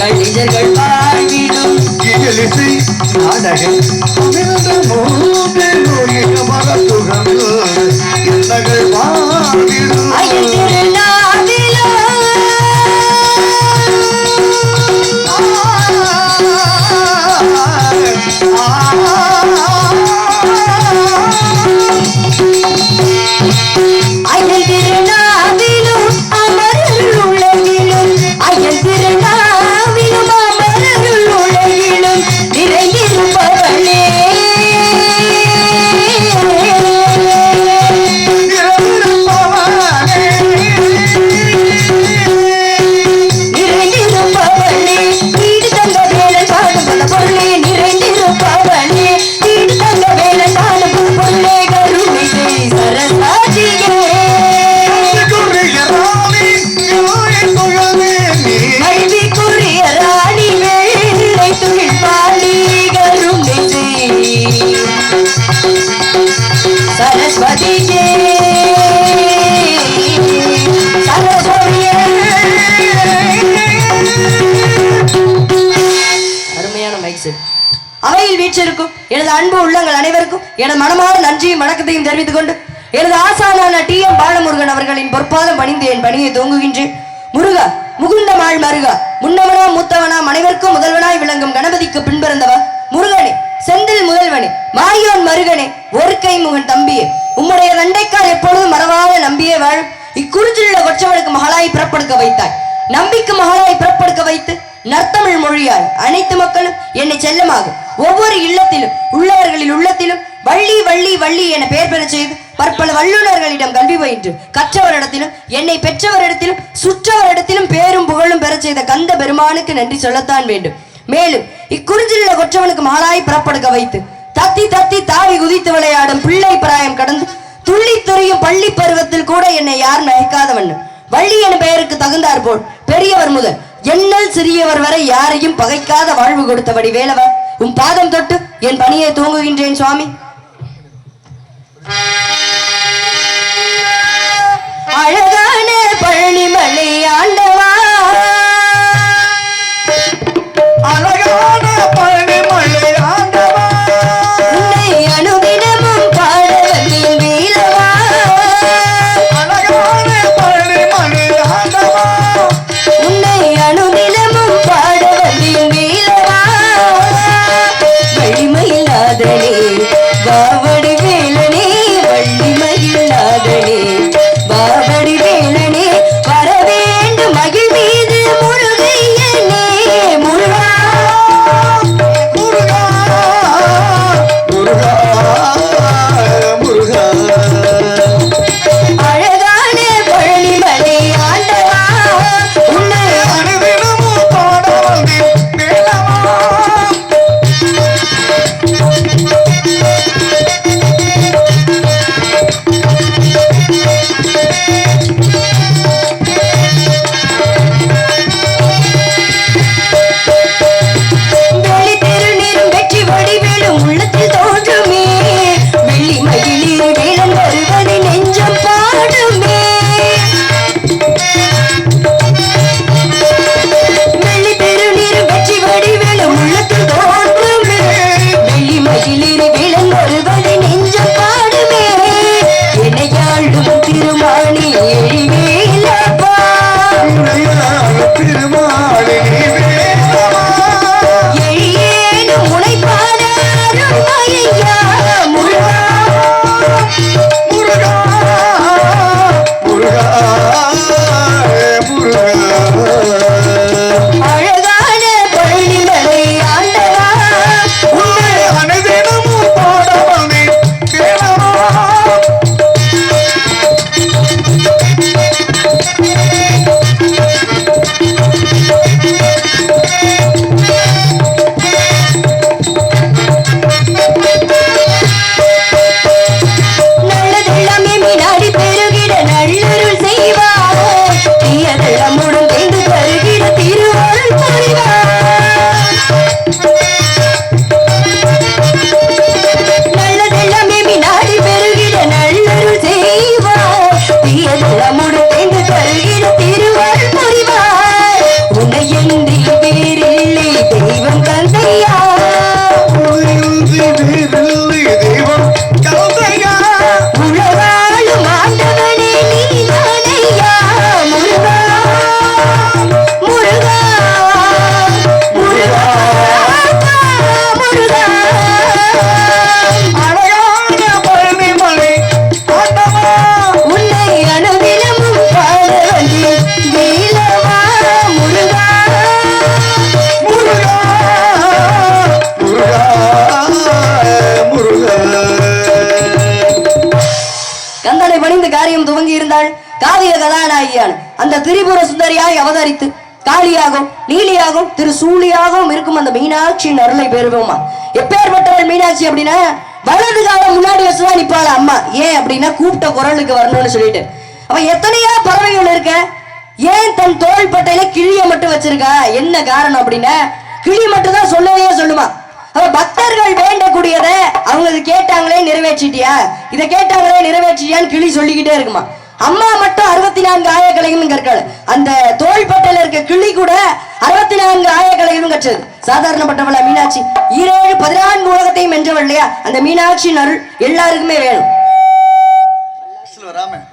இகபரம் இரண்டிடும் கணிதர்கள் வாழ்விடும் நாடகம் எனது அன்பு உள்ளங்கள் அனைவருக்கும் எனது மனமான நன்றியும் வணக்கத்தையும் தெரிவித்துக் கொண்டு எனது ஆசானான டி எம் பாலமுருகன் அவர்களின் பொற்பாதம் பணிந்து என் பணியை தூங்குகின்றேன் முருகா முகுந்த மாள் மருகா முன்னவனா மூத்தவனா அனைவருக்கும் முதல்வனாய் விளங்கும் கணபதிக்கு பின்பிறந்தவா முருகனே செந்தில் முதல்வனே மாயோன் மருகனே ஒரு கை முகன் தம்பியே உம்முடைய நண்டைக்கால் எப்பொழுதும் மறவாத நம்பியே வாழும். இக்குறிஞ்சிலுள்ள கொற்றவனுக்கு மகளாய் பிறப்படுக்க வைத்தாய். நம்பிக்கை மகளாய் பிறப்படுக்க வைத்து நற்தமிழ் மொழியாய் அனைத்து மக்களும் என்னை செல்லமாகும் ஒவ்வொரு இல்லத்திலும் உள்ளவர்களின் உள்ளத்திலும் வள்ளி வள்ளி வள்ளி என பெயர் பெற செய்து பற்பல வல்லுநர்களிடம் கல்வி பயின்று கற்றவரிடத்திலும் என்னை பெற்றவரிடத்திலும் சுற்றவரிடத்திலும் பேரும் புகழும் பெறச் செய்த கந்த பெருமானுக்கு நன்றி சொல்லத்தான் வேண்டும். மேலும் இக்குறிஞ்சிலுள்ள கொற்றவனுக்கு மாலாய் புறப்படுக்க வைத்து தத்தி தத்தி தாவி குதித்து விளையாடும் பிள்ளை பிராயம் கடந்து துள்ளி துறையும் பள்ளி பருவத்தில் கூட என்னை யார் நகைக்காதவன் வள்ளி என பெயருக்கு தகுந்தார் போல் பெரியவர் முதல் எண்ணல் சிறியவர் வரை யாரையும் பகைக்காத வாழ்வு கொடுத்தபடி வேலவர் உன் பாதம் தொட்டு என் பணியை தூங்குகின்றேன் சுவாமி. அழகான பழனிமலை ஆண்டவா. அழகான திரிபுர சுந்தரியாய் அவதரித்து காளியாகவும் நீலியாகவும் திரு சூழியாகவும் இருக்கும் அந்த மீனாட்சியின் அருளை பெறுவோமா? எப்பேற்பட்டவள் மீனாட்சி அப்படின்னா வலது காலம் முன்னாடி வச்சுதான் நிப்பாள் அம்மா. ஏன் அப்படின்னா கூப்பிட்ட குரலுக்கு வரணும்னு சொல்லிட்டு. அவன் எத்தனையோ பறவைகள் இருக்க. ஏன் தன் தோல் பட்டையில கிளிய மட்டும் வச்சிருக்கா? என்ன காரணம் அப்படின்னா கிளி மட்டும் தான் சொல்லவே சொல்லுமா. அவ பக்தர்கள் வேண்டக்கூடியத அவங்க இது கேட்டாங்களே நிறைவேற்றிட்டியா? இதை கேட்டாங்களே நிறைவேற்றிட்டியான்னு கிளி சொல்லிக்கிட்டே இருக்குமா? அம்மா மட்டும் அறுபத்தி நான்கு ஆயக்கலையும் கற்கள் அந்த தோள்பட்டையில இருக்க கிளி கூட அறுபத்தி நான்கு ஆயக்கலையும் கற்றது சாதாரணப்பட்டவள மீனாட்சி. ஈரேழு பதினான்கு உலகத்தையும் வென்றவள் இல்லையா? அந்த மீனாட்சி அருள் எல்லாருக்குமே வேணும். ராமன்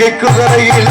அல்லாக்கு குதிரையில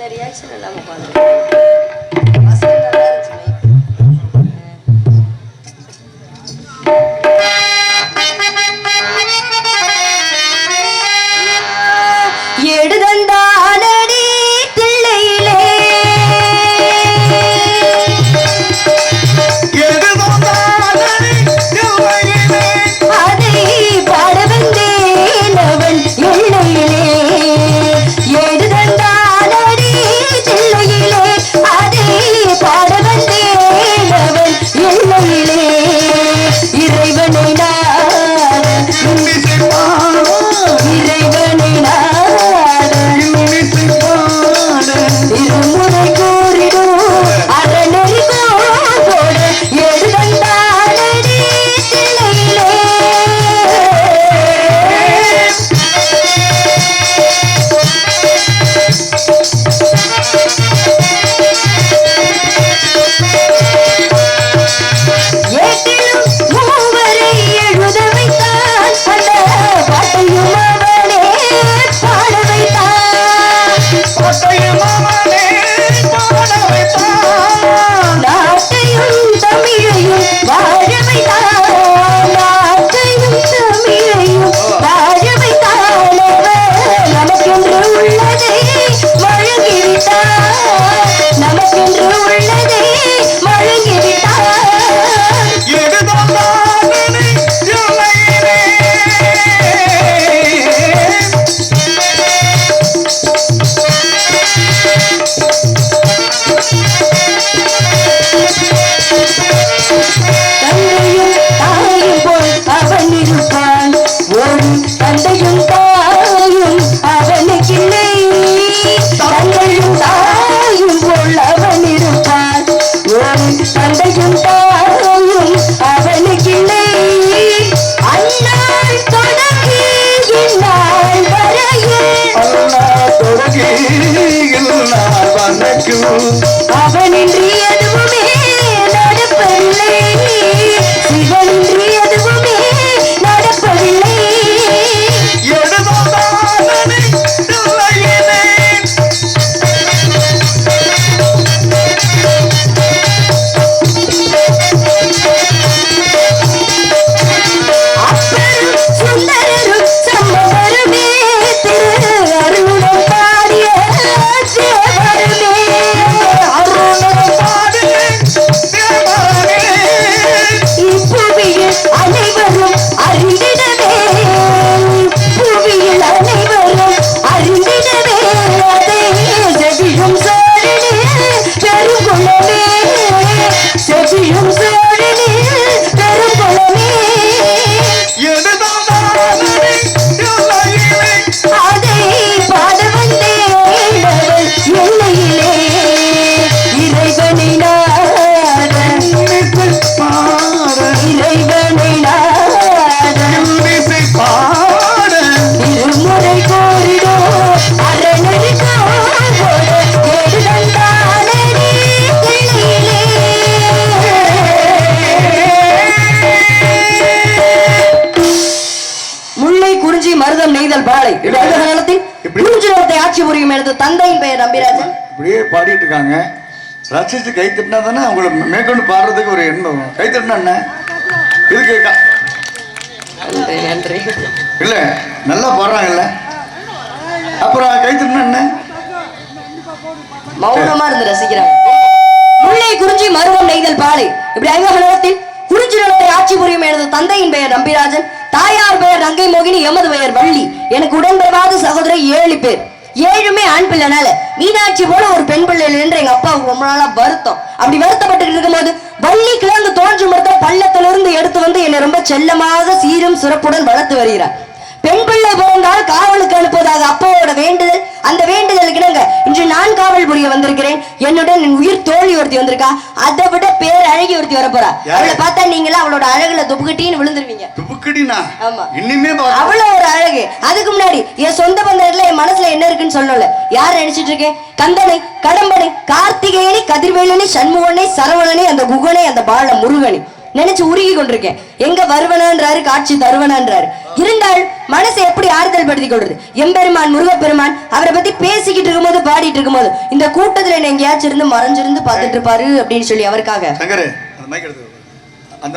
இந்த ரியாக்ஷன் இல்லாம உட்காந்து day. அவனின் ஆட்சி புரியும் எனது தந்தையின் பெயர் நம்பிராஜன். இப்படியே பாடிட்டு இருக்காங்க. ரசிச்சு கை தட்டினா தானே அவங்கள மேற்கொண்டு பாடுறதுக்கு ஒரு எண்ணம் கை தட்டினா என்ன? இதுக்கு நன்றி நன்றி. இல்ல நல்லா பாடுறாங்கல்ல. அப்புறம் கை தட்டினா என்ன? மௌனமா இருந்து ரசிக்கிறாங்க. முல்லை குறிஞ்சி மருதம் நெய்தல் பாலை. இப்படி ஐவக நிலத்தில் குறிஞ்சி நிலத்தை ஆட்சி புரியும் எனது தந்தையின் பெயர் நம்பிராஜன். தாயார் பெயர் ரங்கை மோகினி எமது பெயர் வள்ளி. எனக்கு உடன்பிறவாத சகோதரர் ஏழு பேர். ஏழுமே ஆண் பிள்ளைனால. மீனாட்சி போல ஒரு பெண் பிள்ளை எங்க அப்பாவுக்கு ரொம்ப நாளா வருத்தம். அப்படி வருத்தப்பட்டு இருக்கும்போது வள்ளி கிழங்கு தோன்றும் இடத்துல பள்ளத்திலிருந்து எடுத்து வந்து என்னை ரொம்ப செல்லமாக சீரும் சிறப்புடன் வளர்த்து வருகிறார். பெண் பிள்ளை பிறந்தால் காவலுக்கு அனுப்புவதாக அப்பாவோட வேண்டுதல். அந்த வேண்டுதலுக்கு இணங்க இன்று நான் புரிய வந்திருக்கிறேன். என்னுடன் என் உயிர் தோழி ஒருத்தி வந்திருக்கா. அதை விட பேர் அழகி ஒருத்தி வரப்போறா. யாரு? அவளை பார்த்தா நீங்களா அவளோட அழகுல துப்புக்கிட்டின்னு விழுந்துருவீங்க. துப்புக்கடினா ஆமா. இன்னுமே. அவ்வளவு ஒரு அழகு. அதுக்கு முன்னாடி என் சொந்த பந்தத்துல என் மனசுல என்ன இருக்குன்னு சொல்லல. யார நினைச்சிட்டு இருக்கேன்? கந்தனை கடம்பனை கார்த்திகேயனை கதிர்வேலனை சண்முகனை சரவணனை அந்த குகனை அந்த பால முருகனை. நினைச்சு உருகி கொண்டிருக்கேன் எங்க வருவனான்றாரு காட்சி தருவனான்றாரு இருந்தால் மனசை எப்படி ஆறுதல் படுத்திக் கொள்றது எம்பெருமான் முருகப்பெருமான் அவரை பத்தி பேசிக்கிட்டு இருக்கும்போது பாடிட்டு இருக்கும்போது இந்த கூட்டத்துல என்ன எங்கேயாச்சும் இருந்து மறைஞ்சிருந்து பார்த்துட்டு இருப்பாரு அப்படின்னு சொல்லி அவருக்காக சங்கரு அந்த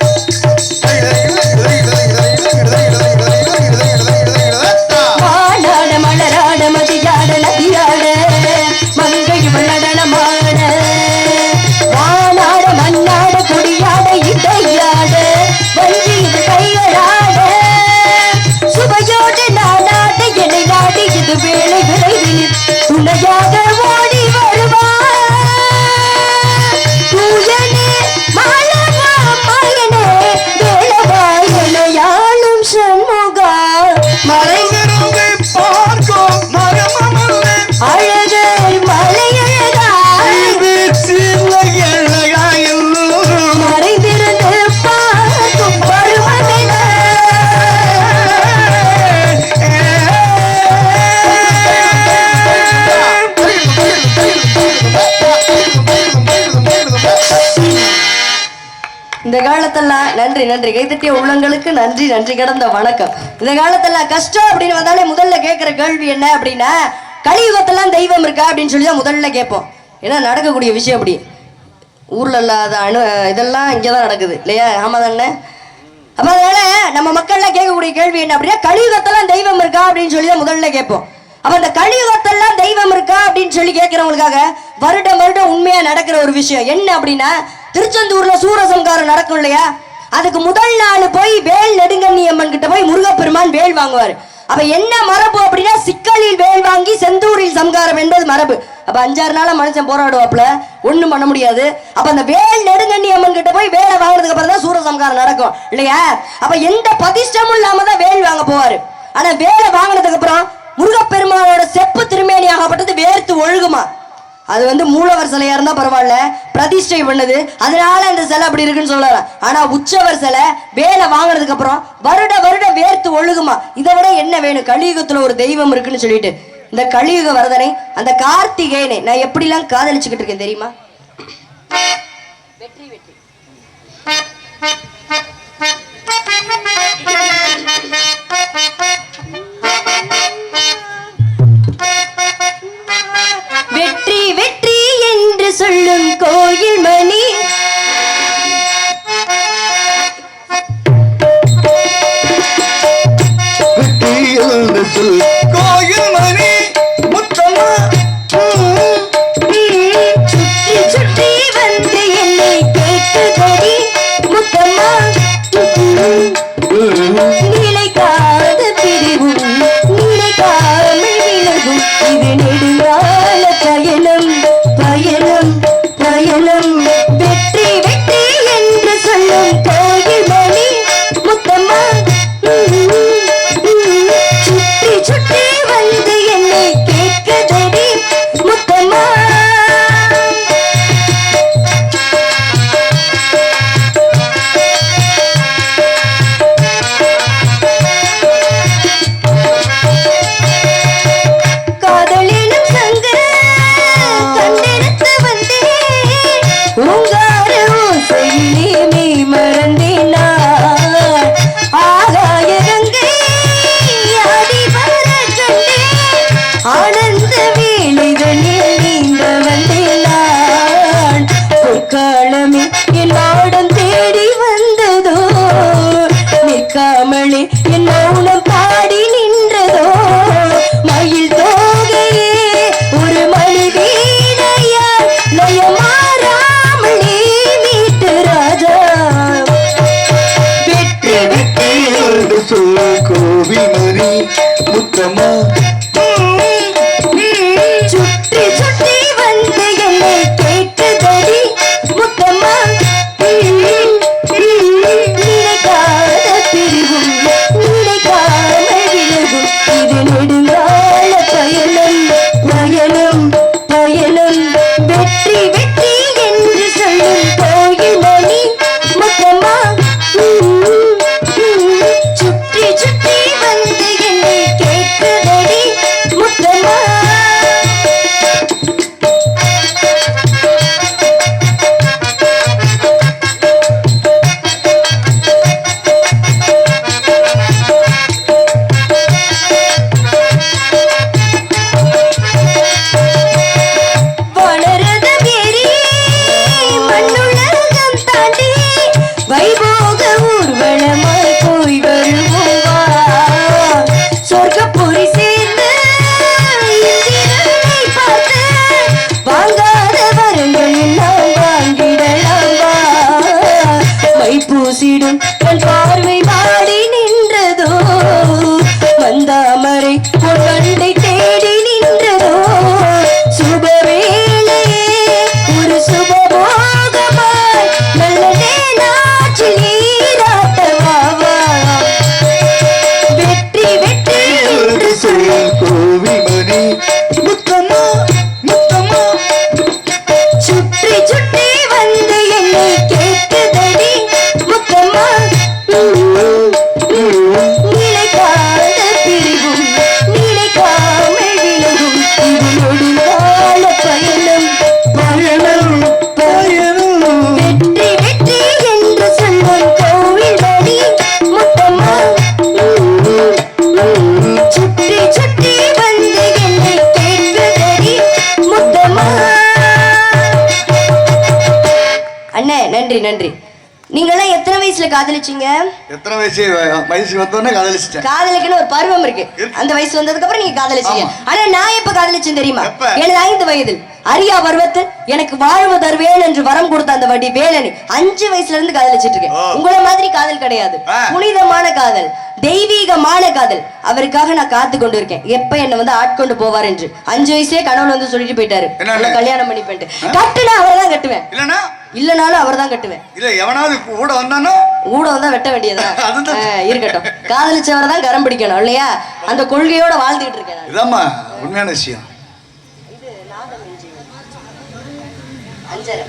நன்றி நன்றி. கைத்தட்டிய உள்ளங்களுக்கு நன்றி நன்றி கடந்த வணக்கம். இந்த காலத்துல கஷ்டம் அப்படின்னு வந்தாலே முதல்ல கேட்கிற கேள்வி என்ன அப்படின்னா கலியுகத்தெல்லாம் தெய்வம் இருக்கா அப்படின்னு சொல்லி தான் முதல்ல கேட்போம். ஏன்னா நடக்கக்கூடிய விஷயம் அப்படி. ஊர்ல இல்லாத அணு இதெல்லாம் இங்கே தான் நடக்குது இல்லையா? ஆமா தானே? அப்ப அதனால நம்ம மக்கள்லாம் கேட்கக்கூடிய கேள்வி என்ன அப்படின்னா கலியுகத்தெல்லாம் தெய்வம் இருக்கா அப்படின்னு சொல்லி தான் முதல்ல கேட்போம். அப்ப அந்த கலியுகத்தெல்லாம் தெய்வம் இருக்கா அப்படின்னு சொல்லி கேட்கறவங்களுக்காக வருடம் வருடம் உண்மையா நடக்கிற ஒரு விஷயம் என்ன அப்படின்னா திருச்செந்தூர்ல சூரசம்காரம் நடக்கும் இல்லையா? அதுக்கு முதல் நாள் போய் வேல் நெடுங்கண்ணி அம்மன் கிட்ட போய் முருகப்பெருமான் வேல் வாங்குவார். அப்ப என்ன மரபு அப்படின்னா சிக்கலில் வேல் வாங்கி செந்தூரில் சம்காரம் என்பது மரபு. அப்ப அஞ்சாறு நாளா மனுஷன் போராடுவாப்ல ஒண்ணும் பண்ண முடியாது. அப்ப அந்த வேல் நெடுங்கண்ணி அம்மன் கிட்ட போய் வேலை வாங்கினதுக்கு அப்புறம் தான் சூர சம்காரம் நடக்கும். இல்லையா? அப்ப எந்த பதிஷ்டமும் இல்லாம தான் வேல் வாங்க போவாரு. ஆனா வேலை வாங்கினதுக்கு அப்புறம் முருகப்பெருமானோட செப்பு திருமேனி ஆகப்பட்டது வேர்த்து ஒழுகுமா? அது வந்து மூலவர் சிலையா இருந்தா பரவாயில்ல பிரதிஷ்டை பண்ணுது. அதனால அந்த சிலை அப்படி இருக்குன்னு சொல்லலாம் ஆனா உற்சவர் சிலை வேலை வாங்கினதுக்கு அப்புறம் வருட வருட வேர்த்து ஒழுகுமா? இதை விட என்ன வேணும்? கலியுகத்துல ஒரு தெய்வம் இருக்குன்னு சொல்லிட்டு. இந்த கலியுக வரதனை அந்த கார்த்திகேயனை நான் எப்படிலாம் காதலிச்சுக்கிட்டு இருக்கேன் தெரியுமா? வெற்றி வெற்றி. வெற்றி வெற்றி என்று சொல்லும் கோயில் மணி. வெற்றி என்று சொல் கோயில் மணி. காதலிச்சீங்க எத்தனை வயசு வயசு வந்தோடனே காதலிச்சிட்டேன் காதலுக்குன்னு ஒரு பருவம் இருக்கு. அந்த வயசு வந்ததுக்கு அப்புறம் நீங்க காதலிச்சீங்க. ஆனா நான் எப்ப காதலிச்சேன் தெரியுமா? எனது ஐந்து வயதில் அரியா பருவத்தில் எனக்கு வாழ்வு தருவேன் என்று வரம் கொடுத்த அந்த வடி வேலனை அஞ்சு வயசுல இருந்து காதலிச்சிட்டு இருக்கேன். உங்களை மாதிரி காதல் கிடையாது. புனிதமான காதல் தெய்வீகமான காதல். அவருக்காக நான் காத்து கொண்டு இருக்கேன் எப்ப என்ன வந்து ஆட்கொண்டு போவார் என்று. அஞ்சு வயசே கனவுல வந்து சொல்லிட்டு போயிட்டாரு. கல்யாணம் பண்ணி பண்ணிட்டு. கட்டுனா அவரை தான் கட்டுவேன் இல்லனாலும் அவர் தான் கட்டுவேன். இல்ல எவனாவது கூட வந்தானோ ஊடம் தான் வெட்ட வேண்டியதா. இருக்கட்டும். காதலிச்சவரை தான் கரம் பிடிக்கணும் இல்லையா? அந்த கொள்கையோட வாழ்ந்துகிட்டு இருக்கேன். இதாம்மா உண்மையான விஷயம். அஞ்சரை.